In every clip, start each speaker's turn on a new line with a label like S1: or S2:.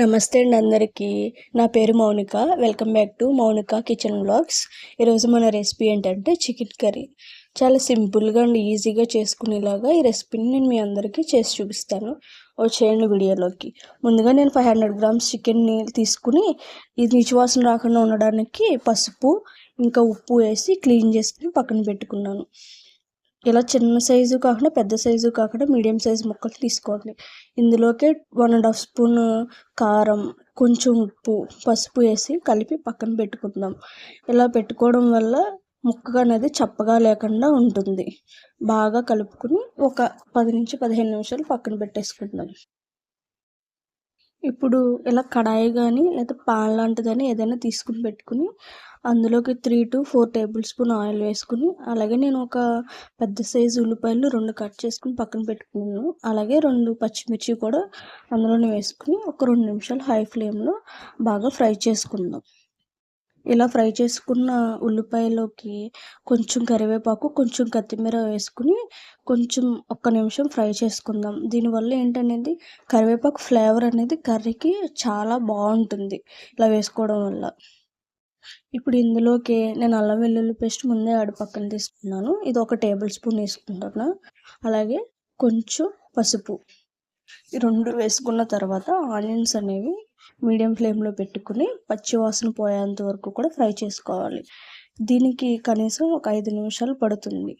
S1: నమస్తే అండి అందరికీ. నా పేరు Mounika. Welcome back to Mounika kitchen blogs. ఈరోజు మన రెసిపీ ఏంటంటే చికెన్ కర్రీ. చాలా సింపుల్గా అండ్ ఈజీగా చేసుకునేలాగా ఈ రెసిపీని నేను మీ అందరికీ చేసి చూపిస్తాను. ఓ చేయండి వీడియోలోకి. ముందుగా నేను ఫైవ్ హండ్రెడ్ గ్రామ్స్ చికెన్ని తీసుకుని ఇది నీచువాసన రాకుండా ఉండడానికి పసుపు ఇంకా ఉప్పు వేసి క్లీన్ చేసుకుని పక్కన పెట్టుకున్నాను. ఇలా చిన్న సైజు కాకుండా పెద్ద సైజు కాకుండా మీడియం సైజు ముక్కలు తీసుకోండి. ఇందులోకే వన్ అండ్ హాఫ్ స్పూన్ కారం కొంచెం ఉప్పు పసుపు వేసి కలిపి పక్కన పెట్టుకుందాం. ఇలా పెట్టుకోవడం వల్ల ముక్క అనేది చప్పగా లేకుండా ఉంటుంది. బాగా కలుపుకుని ఒక పది నుంచి పదిహేను నిమిషాలు పక్కన పెట్టేసుకుందాం. ఇప్పుడు ఇలా కడాయి కానీ లేదా పాన్ లాంటిదని ఏదైనా తీసుకుని పెట్టుకుని అందులోకి three to four table spoon oil వేసుకుని అలాగే నేను ఒక పెద్ద సైజు ఉల్లిపాయలు రెండు కట్ చేసుకుని పక్కన పెట్టుకున్నాను. అలాగే రెండు పచ్చిమిర్చి కూడా అందులోనే వేసుకుని ఒక రెండు నిమిషాలు హై ఫ్లేమ్లో బాగా ఫ్రై చేసుకుందాం. ఇలా ఫ్రై చేసుకున్న ఉల్లిపాయలోకి కొంచెం కరివేపాకు కొంచెం కొత్తిమీర వేసుకుని కొంచెం ఒక్క నిమిషం ఫ్రై చేసుకుందాం. దీనివల్ల ఏంటనేది? కరివేపాకు ఫ్లేవర్ అనేది కర్రీకి చాలా బాగుంటుంది. ఇలా వేసుకోవడం వల్ల. ఇప్పుడు ఇందులోకి నేను అల్లం వెల్లుల్లి పేస్ట్ ముందే ఆడి పక్కన తీసుకున్నాను. ఇది ఒక టేబుల్ స్పూన్ వేసుకుంటున్నా అలాగే కొంచెం పసుపు. ఈ రెండు వేసుకున్న తర్వాత ఆనియన్స్ అనేవి మీడియం ఫ్లేమ్లో పెట్టుకుని పచ్చివాసన పోయేంత వరకు కూడా ఫ్రై చేసుకోవాలి. దీనికి కనీసం ఒక ఐదు నిమిషాలు పడుతుంది.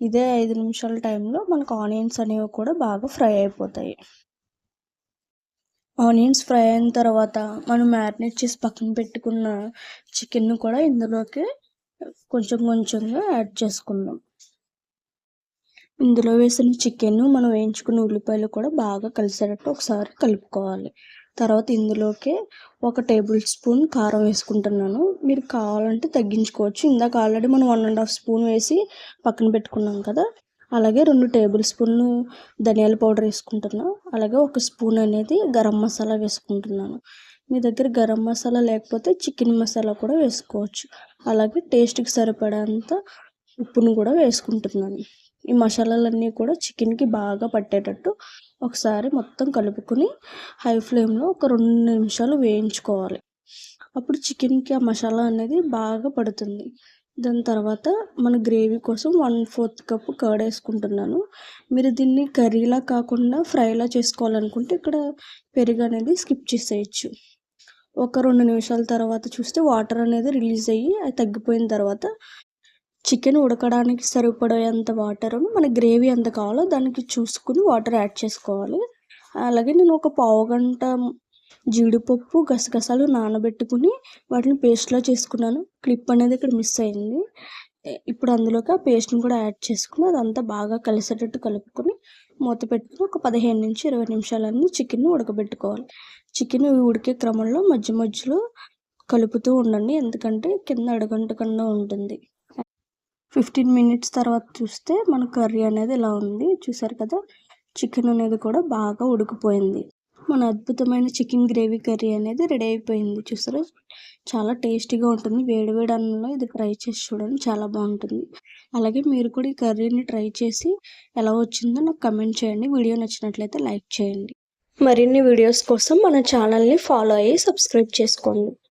S1: ఇదే ఐదు నిమిషాల టైంలో మనకు ఆనియన్స్ అనేవి కూడా బాగా ఫ్రై అయిపోతాయి. ఆనియన్స్ ఫ్రై అయిన తర్వాత మనం మ్యారినేట్ చేసి పక్కన పెట్టుకున్న చికెన్ను కూడా ఇందులోకి కొంచెం కొంచెంగా యాడ్ చేసుకుందాం. ఇందులో వేసిన చికెన్ మనం వేయించుకున్న ఉల్లిపాయలు కూడా బాగా కలిసేటట్టు ఒకసారి కలుపుకోవాలి. తర్వాత ఇందులోకి ఒక టేబుల్ స్పూన్ కారం వేసుకుంటున్నాను. మీరు కావాలంటే తగ్గించుకోవచ్చు. ఇందాక ఆల్రెడీ మనం వన్ అండ్ హాఫ్ స్పూన్ వేసి పక్కన పెట్టుకున్నాం కదా అలాగే రెండు టేబుల్ స్పూన్లు ధనియాల పౌడర్ వేసుకుంటున్నాను అలాగే ఒక స్పూన్ అనేది గరం మసాలా వేసుకుంటున్నాను. మీ దగ్గర గరం మసాలా లేకపోతే చికెన్ మసాలా కూడా వేసుకోవచ్చు. అలాగే టేస్ట్కి సరిపడేంత ఉప్పును కూడా వేసుకుంటున్నాను. ఈ మసాలాలన్నీ కూడా చికెన్కి బాగా పట్టేటట్టు ఒకసారి మొత్తం కలుపుకొని హై ఫ్లేమ్లో ఒక రెండు నిమిషాలు వేయించుకోవాలి. అప్పుడు చికెన్కి ఆ మసాలా అనేది బాగా పడుతుంది. దాని తర్వాత మన గ్రేవీ కోసం వన్ ఫోర్త్ కప్ కర్డ్ వేసుకుంటున్నాను. మీరు దీన్ని కర్రీలా కాకుండా ఫ్రైలా చేసుకోవాలనుకుంటే ఇక్కడ పెరుగు అనేది స్కిప్ చేసేయచ్చు. ఒక రెండు నిమిషాల తర్వాత చూస్తే వాటర్ అనేది రిలీజ్ అయ్యి అది తగ్గిపోయిన తర్వాత చికెన్ ఉడకడానికి సరిపడేంత వాటర్ను మన గ్రేవీ ఎంత కావాలో దానికి చూసుకుని వాటర్ యాడ్ చేసుకోవాలి. అలాగే నేను ఒక పావు గంట జీడిపప్పు గసగసాలు నానబెట్టుకుని వాటిని పేస్ట్లా చేసుకున్నాను. క్లిప్ అనేది ఇక్కడ మిస్ అయింది. ఇప్పుడు అందులోకి ఆ పేస్ట్ని కూడా యాడ్ చేసుకుని అదంతా బాగా కలిసేటట్టు కలుపుకొని మూత పెట్టుకుని ఒక పదిహేను నుంచి ఇరవై నిమిషాలన్నీ చికెన్ ఉడకబెట్టుకోవాలి. చికెన్ ఉడికే క్రమంలో మధ్య మధ్యలో కలుపుతూ ఉండండి. ఎందుకంటే కింద అడగంటకుండా ఉంటుంది. ఫిఫ్టీన్ మినిట్స్ తర్వాత చూస్తే మన కర్రీ అనేది ఇలా ఉంది. చూసారు కదా? చికెన్ అనేది కూడా బాగా ఉడికిపోయింది. మన అద్భుతమైన చికెన్ గ్రేవీ కర్రీ అనేది రెడీ అయిపోయింది చూసారా? చాలా టేస్టీగా ఉంటుంది. వేడి వేడి అన్నంలో ఇది ట్రై చేసి చూడండి చాలా బాగుంటుంది. అలాగే మీరు కూడా ఈ కర్రీని ట్రై చేసి ఎలా వచ్చిందో నాకు కమెంట్ చేయండి. వీడియో నచ్చినట్లయితే లైక్ చేయండి. మరిన్ని వీడియోస్ కోసం మన ఛానల్ని ఫాలో అయ్యి సబ్స్క్రైబ్ చేసుకోండి.